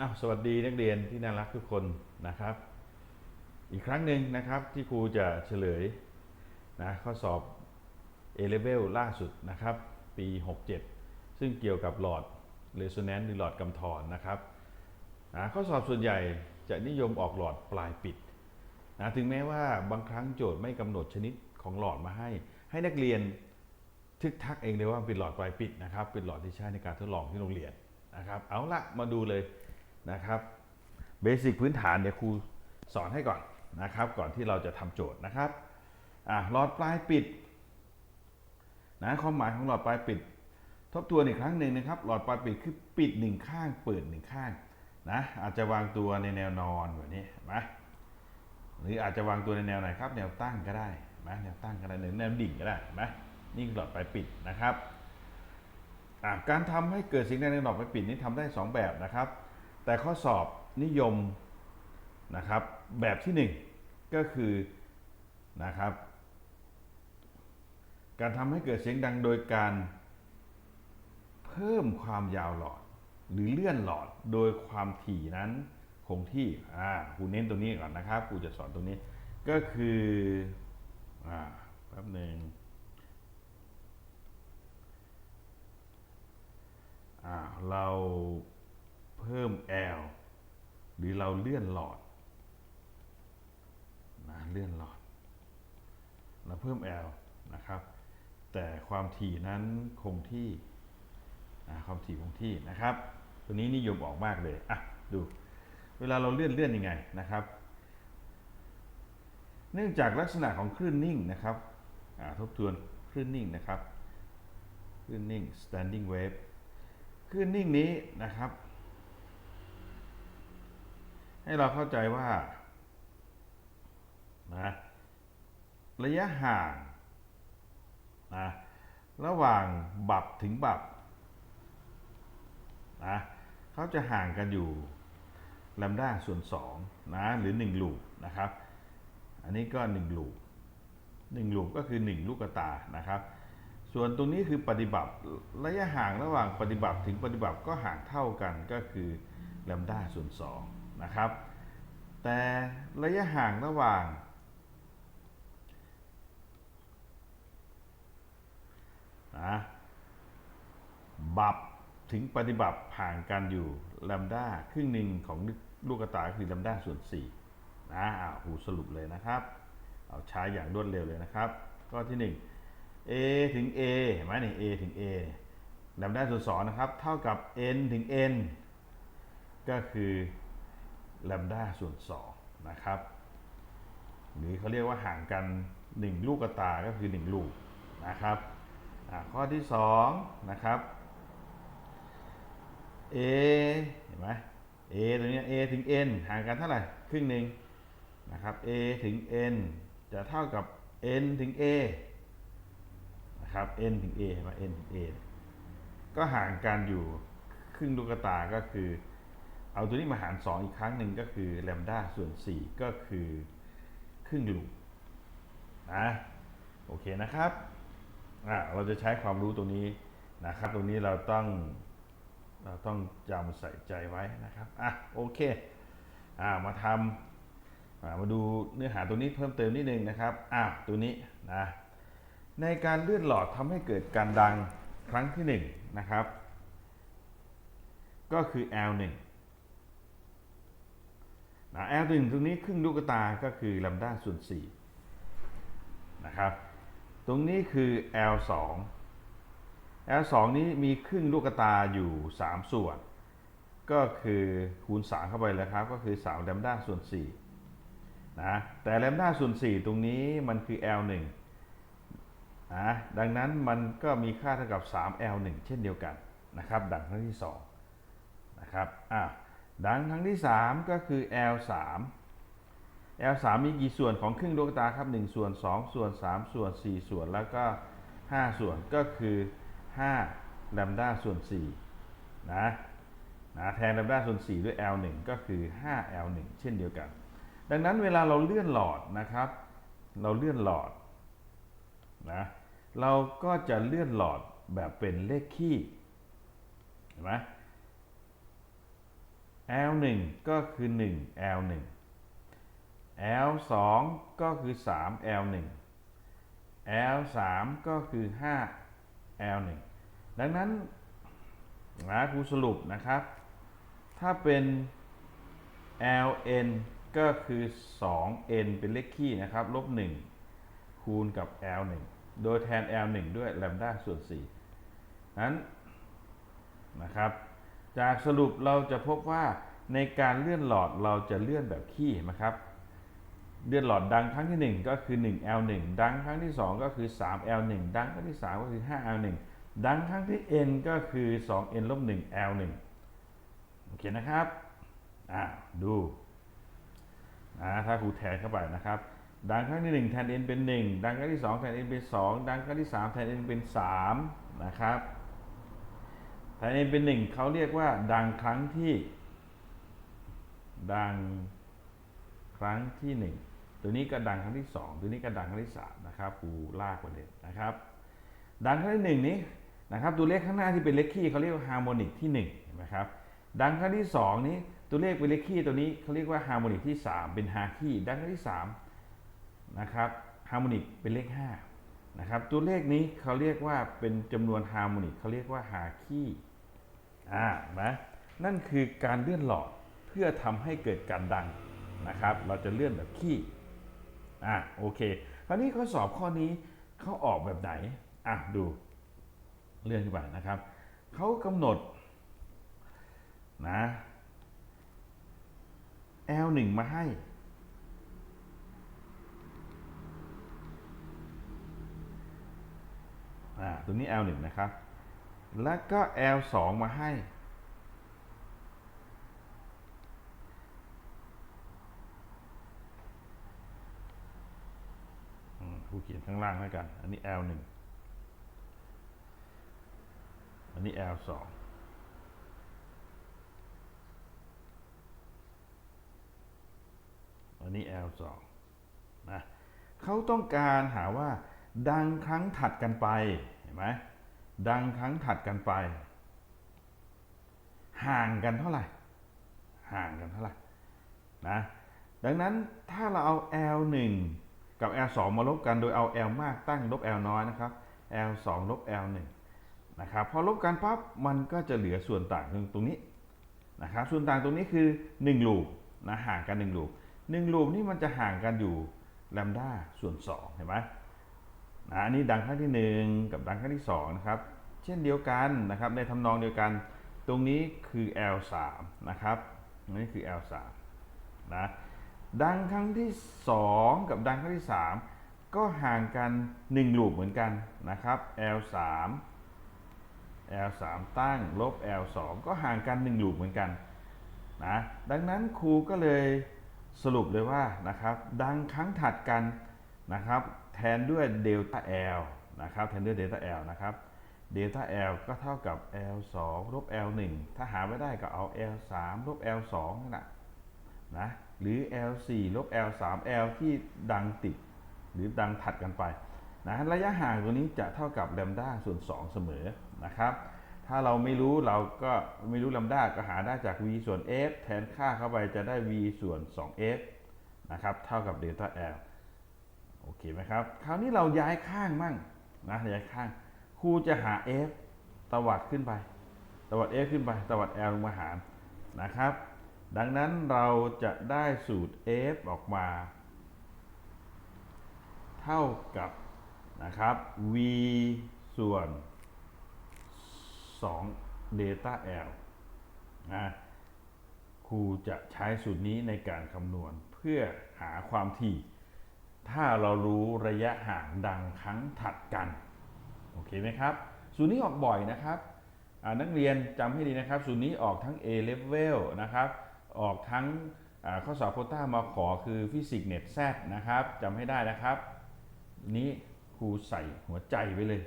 อ้าวสวัสดีนักเรียนที่น่ารักทุกคนนะครับ อีกครั้งหนึ่งนะครับที่ครูจะเฉลยนะข้อสอบ A level ล่าสุดนะครับ ปี 67 ซึ่งเกี่ยวกับหลอด resonance หรือหลอดกำธรนะครับนะข้อสอบส่วนใหญ่จะนิยมออกหลอดปลายปิดนะถึงแม้ว่าบางครั้งโจทย์ไม่กำหนดชนิดของหลอดมาให้ ให้นักเรียนทึกทักเองเลยว่าเป็นหลอดปลายปิดนะครับ เป็นหลอดที่ใช้ในการทดลองที่โรงเรียนนะครับ เอาละมาดูเลย นะครับเบสิกพื้นฐานเดี๋ยวครูสอนให้ก่อนนะครับ ก่อนที่เราจะทำโจทย์นะครับอะหลอดปลายปิดนะความหมายของหลอดปลายปิด ทบทวนอีกครั้งหนึ่งนะครับ หลอดปลายปิดคือปิดหนึ่งข้างเปิดหนึ่งข้างนะอาจจะวางตัวในแนวนอนแบบนี้นไหมหรืออาจจะวางตัวในแนวไหนครับ แนวตั้งก็ได้นไหมแนวตั้งก็ได้หรือแนวดิ่งก็ได้นไหมนี่คือหลอดปลายปิดนะครับการทำให้เกิดสิ่งใดในหลอดปลายปิดนี้ทำได้สองแบบนะครับ แต่ข้อสอบนิยมนะครับแบบที่หนึ่งก็คือนะครับ การทำให้เกิดเสียงดังโดยการเพิ่มความยาวหลอด หรือเลื่อนหลอดโดยความถี่นั้นคงที่อ่าครูเน้นตรงนี้ก่อนนะครับครูจะสอนตรงนี้ก็คืออ่าแป๊บหนึ่งอ่าเรา เพิ่ม L หรือเราเลื่อนหลอดนะเลื่อนหลอด เราเพิ่ม L นะครับ แต่ความถี่นั้นคงที่อ่าความถี่คงที่นะครับ ตัวนี้นิยมออกมากเลยอะดู เวลาเราเลื่อนเลื่อนยังไงนะครับ เนื่องจากลักษณะของคลื่นนิ่งนะครับทบทวนคลื่นนิ่งนะครับคลื่นนิ่ง standing wave คลื่นนิ่งนี้นะครับ ให้เราเข้าใจว่านะระยะห่างนะระหว่างบับถึงบับนะเขาจะห่างกันอยู่ลำด้าส่วน2นะหรือ1ลูปนะครับ อันนี้ก็1ลูป1ลูปก็คือ 1 ลูกตานะครับ ส่วนตรงนี้คือปฏิบัติระยะห่างระหว่างปฏิบัติถึงปฏิบัติก็ห่างเท่ากันก็คือลำด้าส่วน2 นะครับ แต่ระยะห่างระหว่าง นะบับถึงปฏิบัติห่างกันอยู่ลำด้าครึ่งหนึ่งของลูกกระตาคือลำด้าส่วน4นะอ่าหูสรุปเลยนะครับ เอาใช้อย่างรวดเร็วเลยนะครับ ก็ที่ 1 a ถึง a เห็นไหมนี่ a ถึง a ลำด้าส่วน2นะครับ เท่ากับ n ถึง n ก็คือ ลำด้าส่วน2นะครับหรือเขาเรียกว่าห่างกัน 1 ลูกกระตาก็คือ 1 ลูกนะครับข้อที่2นะครับ a เห็นไหม a ตรงนี้ a ถึง n ห่างกันเท่าไหร่ครึ่งหนึ่งนะครับ a ถึง n จะเท่ากับ n ถึง a นะครับ n ถึง a เห็นไหม n ถึง a ก็ห่างกันอยู่ครึ่งลูกตาก็คือ เอาตัวนี้มาหาร 2 อีกครั้งหนึ่งก็คือแลมด้าส่วน 4 ก็คือครึ่งลูกนะโอเคนะครับอะเราจะใช้ความรู้ตรงนี้นะครับ ตรงนี้เราต้องเราต้องจำใส่ใจไว้นะครับอะโอเคอ่ามาทำอ่ามาดูเนื้อหาตรงนี้เพิ่มเติมนิดนึงนะครับอะตัวนี้นะในการเลื่อนหลอดทำให้เกิดการดังครั้งที่หนึ่งนะครับ ก็คือ L1 นะ L1 ตรงนี้ครึ่งลูกตาก็คือลำด้าส่วน4นะครับ ตรงนี้คือ L2 L2 นี้มีครึ่งลูกตาอยู่ 3 ส่วน ก็คือคูณ 3 เข้าไปแล้วครับ ก็คือ3แลมด้าส่วน4นะแต่แลมด้าส่วน 4 ตรงนี้มันคือ L1 นะดังนั้นมันก็มีค่าเท่ากับ 3L1 เช่นเดียวกันนะครับ ดังครั้งที่2นะครับอะ ดังครั้งที่ 3 ก็คือ L3 L3 มีกี่ส่วนของครึ่งลูกตาครับ 1 ส่วน 2 ส่วน 3 ส่วน 4 ส่วนแล้วก็ 5 ส่วนก็คือ5ลำด้าส่วน4นะนะแทนลำด้าส่วน 4 ด้วย L1 ก็คือ 5 L1 เช่นเดียวกัน ดังนั้นเวลาเราเลื่อนหลอดนะครับ เราเลื่อนหลอดนะเราก็จะเลื่อนหลอดแบบเป็นเลขคี่เห็นไหม L 1ก็คือ1 L 1 L 2ก็คือ3 L 1 L 3ก็คือ5 L 1ดังนั้นนะครูสรุปนะครับ ถ้าเป็น ln ก็คือ 2n เป็นเลขคี่นะครับลบ1คูณกับ l 1โดยแทน l 1ด้วยแลมด้าส่วน4นั้นนะครับ จากสรุปเราจะพบว่าในการเลื่อนหลอดเราจะเลื่อนแบบขี้นะครับ เลื่อนหลอดดังครั้งที่ 1 ก็คือ 1 l 1 ดังครั้งที่ 2 ก็คือ 3 l 1 ดังครั้งที่ 3 ก็คือ 5 l 1 ดังครั้งที่ n ก็คือ 2n ลบ 1 l 1 โอเคนะครับ อ่าดูนะถ้าครูแทนเข้าไปนะครับ ดังครั้งที่ 1 แทน n เป็น 1 ดังครั้งที่ 2 แทน n เป็น 2 ดังครั้งที่ 3 แทน n เป็น 3 นะครับ แทน n เป็น1เขาเรียกว่าดังครั้งที่ ดังครั้งที่1ตัวนี้ก็ดังครั้งที่2ตัวนี้ก็ดังครั้งที่3นะครับครูลากประเด็นนะครับ ดังครั้งที่1นี้นะครับตัวเลขข้างหน้าที่เป็นเลขคี่เขาเรียกว่าฮาร์โมนิกที่1เห็นไหมครับดังครั้งที่ 2 นี้ตัวเลขเป็นเลขคี่ตัวนี้เขาเรียกว่าฮาร์โมนิกที่ 3 เป็นฮาคี่ดังครั้งที่3นะครับฮาร์โมนิกเป็นเลข5นะครับตัวเลขนี้เขาเรียกว่าเป็นจำนวนฮาร์โมนิกเขาเรียกว่าฮาคี่ อ่านะนั่นคือการเลื่อนหลอดเพื่อทำให้เกิดการดังนะครับ เราจะเลื่อนแบบคี่อ่าโอเค คราวนี้ข้อสอบข้อนี้เขาออกแบบไหนอะดูเลื่อนขึ้นไปนะครับเขากำหนดนะ L 1 มาให้อ่าตัวนี้ L 1 นะครับ แล้วก็ L 2 มาให้ ผู้เขียนข้างล่างแล้วกัน อันนี้ L 1 อันนี้ L 2 อันนี้ L 2 นะเขาต้องการหาว่าดังครั้งถัดกันไป เห็นไหม ดังครั้งถัดกันไป ห่างกันเท่าไหร่ ห่างกันเท่าไหร่นะดังนั้นถ้าเราเอา L 1กับ L 2มาลบกันโดยเอา L มากตั้งลบ L น้อยนะครับ L 2ลบ L 1นะครับพอลบกันปั๊บมันก็จะเหลือส่วนต่างตรงนี้นะครับส่วนต่างตรงนี้คือ1ลูปนะห่างกัน1ลูปหนึ่งลูปนี่มันจะห่างกันอยู่แลมด้าส่วน2เห็นไหม นะอันนี้ดังครั้งที่ 1 กับดังครั้งที่2นะครับเช่นเดียวกันนะครับในทำนองเดียวกัน ตรงนี้คือ L3 นะครับนี่คือ L3 นะดังครั้งที่ 2 กับดังครั้งที่ 3 ก็ห่างกัน1ลูปเหมือนกันนะครับ L3 L3 ตั้งลบ L2 ก็ห่างกัน1ลูปเหมือนกันนะดังนั้นครูก็เลยสรุปเลยว่านะครับดังครั้งถัดกันนะครับ แทนด้วยเดลต้า L นะครับ แทนด้วยเดลต้า L นะครับเดลต้า L ก็เท่ากับ L2 ลบ L1 ถ้าหาไม่ได้ก็เอา L3 ลบ L2 นั่นแหละนะหรือ L4 ลบ L3 L ที่ดังติด หรือดังถัดกันไปนะระยะห่างตัวนี้จะเท่ากับแลมด้าส่วน 2 เสมอนะครับ ถ้าเราไม่รู้เราก็ไม่รู้ลำด้าก็หาได้จาก v ส่วน f แทนค่าเข้าไปจะได้ v ส่วน 2f นะครับ เท่ากับเดลต้า l โอเคไหมครับ คราวนี้เราย้ายข้างมั่งนะย้ายข้างครูจะหา f ตวัดขึ้นไป ตวัด f ขึ้นไป ตวัด l ลงมาหารนะครับ ดังนั้นเราจะได้สูตร f ออกมา เท่ากับนะครับ v ส่วน 2 Delta L นะครูจะใช้สูตรนี้ในการคำนวณเพื่อหาความถี่ ถ้าเรารู้ระยะห่างดังครั้งถัดกัน โอเคไหมครับ สูตรนี้ออกบ่อยนะครับนักเรียนจำให้ดีนะครับ สูตรนี้ออกทั้ง A level นะครับ ออกทั้งข้อสอบโคต้ามาขอคือฟิสิกส์เน็ตแซนะครับจำให้ได้นะครับ นี้ครูใส่หัวใจไว้เลย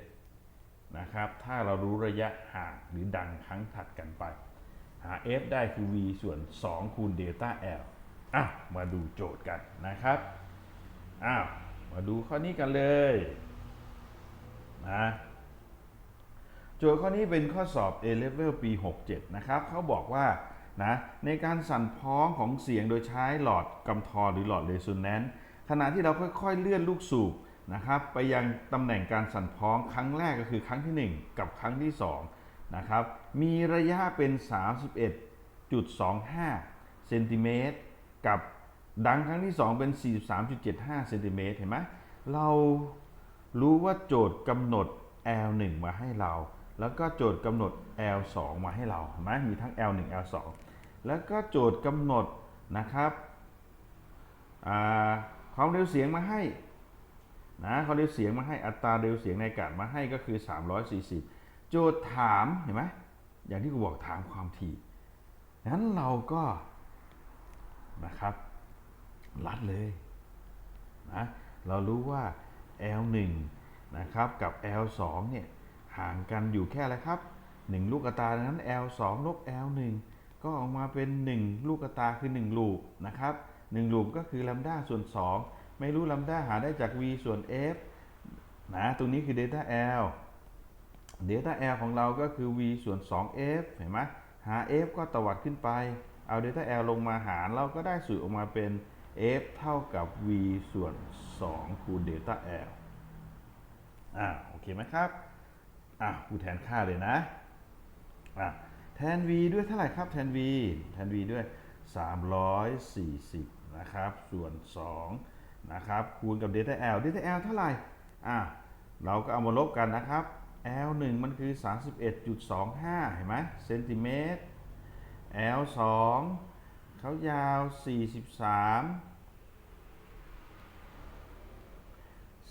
นะครับ ถ้าเรารู้ระยะห่างหรือดังครั้งถัดกันไป หา f ได้คือ v ส่วน 2 คูณเดลต้า l อะ มาดูโจทย์กันนะครับ อ้าวมาดูข้อนี้กันเลยนะโจทย์ข้อนี้เป็นข้อสอบ A level ปี 67 นะครับเขาบอกว่านะในการสั่นพ้องของเสียงโดยใช้หลอดกำทรหรือหลอดเรโซแนนซ์ขณะที่เราค่อยๆเลื่อนลูกสูบนะครับไปยังตำแหน่งการสั่นพ้องครั้งแรกก็คือครั้งทีหนึ่1 กับครั้งที่2นะครับมีระยะเป็น 31.25เซนติเมตรกับ ดังครั้งที่ 2 เป็น 43.75เซนติเมตรเห็นไหมเรารู้ว่าโจทย์กำหนด L1 มาให้เรา แล้วก็โจทย์กำหนด L2 มาให้เราเห็นไหมมีทั้ง L1 L2 แล้วก็โจทย์กำหนดนะครับความเร็วเสียงมาให้นะความเร็วเสียงมาให้อัตราเร็วเสียงในอากาศมาให้ก็คือ 340 โจทย์ถามเห็นไหมอย่างที่กูบอกถามความถี่งั้นเราก็นะครับ รัดเลยนะเรารู้ว่า L1 นะครับกับ L2 เนี่ยห่างกันอยู่แค่อะไรครับ 1 ลูกกระตาดังนั้น L2 ลบ L1 ก็ออกมาเป็น 1 ลูกกระตาคือ 1 ลูกนะครับ1ลูกก็คือลัมด้าส่วน 2 ไม่รู้ลัมด้าหาได้จาก v ส่วน f นะตรงนี้คือ delta L delta L ของเราก็คือ v ส่วน 2f เห็นไหมหา f ก็ตวัดขึ้นไป เอา delta L ลงมาหารเราก็ได้สูตรออกมาเป็น f เท่ากับ v ส่วน 2 คูณ delta L อ่าโอเคไหมครับ อะกูแทนค่าเลยนะ อะแทน v ด้วยเท่าไหร่ครับ แทน v แทน v ด้วย 340 นะครับ ส่วน 2 นะครับ คูณกับ delta L delta L เท่าไหร่ อะเราก็เอามาลบกันนะครับ L 1 มันคือ 31.25 เห็นไหมเซนติเมตร L 2 เขายาว 43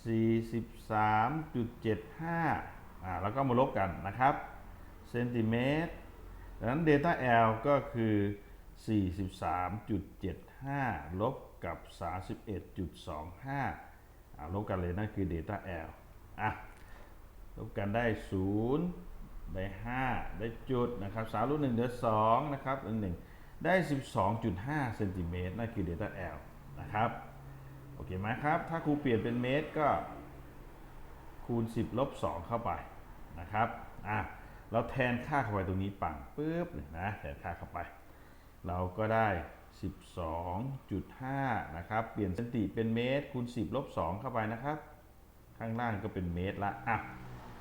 43.75อ่าแล้วก็มาลบกันนะครับเซนติเมตรดังนั้น delta L ก็คือ 43.75 ลบกับ 31.25อ่าลบกันเลยนั่นคือ delta L อะลบกันได้ 0 ได้ 5 ได้จุดนะครับ3ลบ1เหลือ2นะครับ1 1 ได้ 12.5เซนติเมตรนั่นคือ delta L นะครับ โอเคไหมครับ ถ้าครูเปลี่ยนเป็นเมตรก็คูณ 10 ลบ 2 เข้าไปนะครับ อะ เราแทนค่าเข้าไปตรงนี้ปังปุ๊บนะ แทนค่าเข้าไป เราก็ได้ 12.5 นะครับ เปลี่ยนเซนติเป็นเมตรคูณ 10 ลบ 2 เข้าไปนะครับ ข้างล่างก็เป็นเมตรละ อะ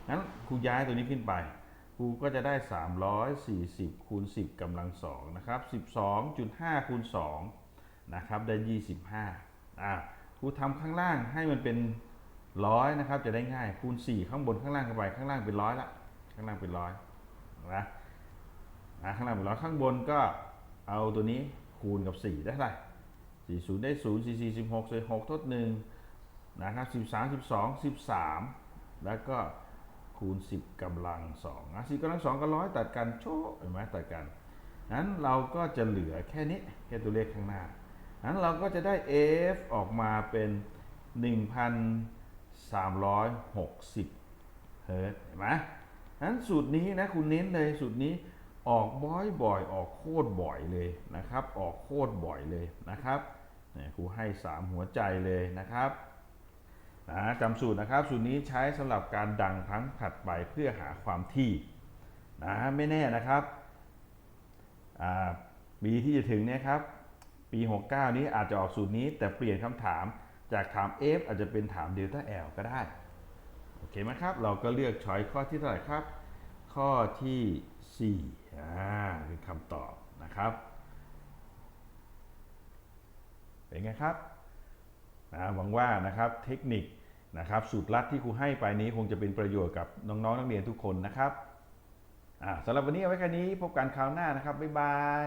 งั้นครูย้ายตัวนี้ขึ้นไป รูก็จะได้ 340คูณ10กำลัง2นะครับ12.5คูณ2นะครับได้ 25อะครูทำข้างล่างให้มันเป็นร้อยนะครับจะได้ง่ายคูณ 4 ข้างบนข้างล่างเข้าไปข้างล่างเป็นร้อยละข้างล่างเป็นร้อยนะนะข้างล่างเป็นร้อยข้างบนก็เอาตัวนี้คูณกับ 4 ได้เท่าไหร่40 ได้0 4 4 16 16ทด1นะครับ13 12 13 แล้วก็ คูณ 10กำลัง2นะ10กำลัง 2กับร้อยตัดกันโชว์เห็นไหมตัดกันนั้นเราก็จะเหลือแค่นี้แค่ตัวเลขข้างหน้านั้นเราก็จะได้ f ออกมาเป็น 1,360 เฮิร์ตเห็นไหมนั้นสูตรนี้นะคุณเน้นเลยสูตรนี้ออกบ่อยๆออกโคตรบ่อยเลยนะครับ ออกโคตรบ่อยเลยนะครับเนี่ยครูให้ 3 หัวใจเลยนะครับ นะจำสูตรนะครับ สูตรนี้ใช้สำหรับการดังครั้งถัดไปเพื่อหาความที่นะไม่แน่นะครับปีที่จะถึงเนี่ยครับปี 69 นี้อาจจะออกสูตรนี้ แต่เปลี่ยนคำถามจากถาม F อาจจะเป็นถาม Delta L ก็ได้ โอเคไหมครับ เราก็เลือกช้อยข้อที่เท่าไหร่ครับ ข้อที่4อ่าคือคำตอบนะครับ เป็นไงครับ นะหวังว่านะครับเทคนิคนะครับสูตรลัดที่ครูให้ไปนี้คงจะเป็นประโยชน์กับน้องๆนักเรียนทุกคนนะครับสำหรับวันนี้เอาไว้แค่นี้พบกันคราวหน้านะครับบ๊ายบาย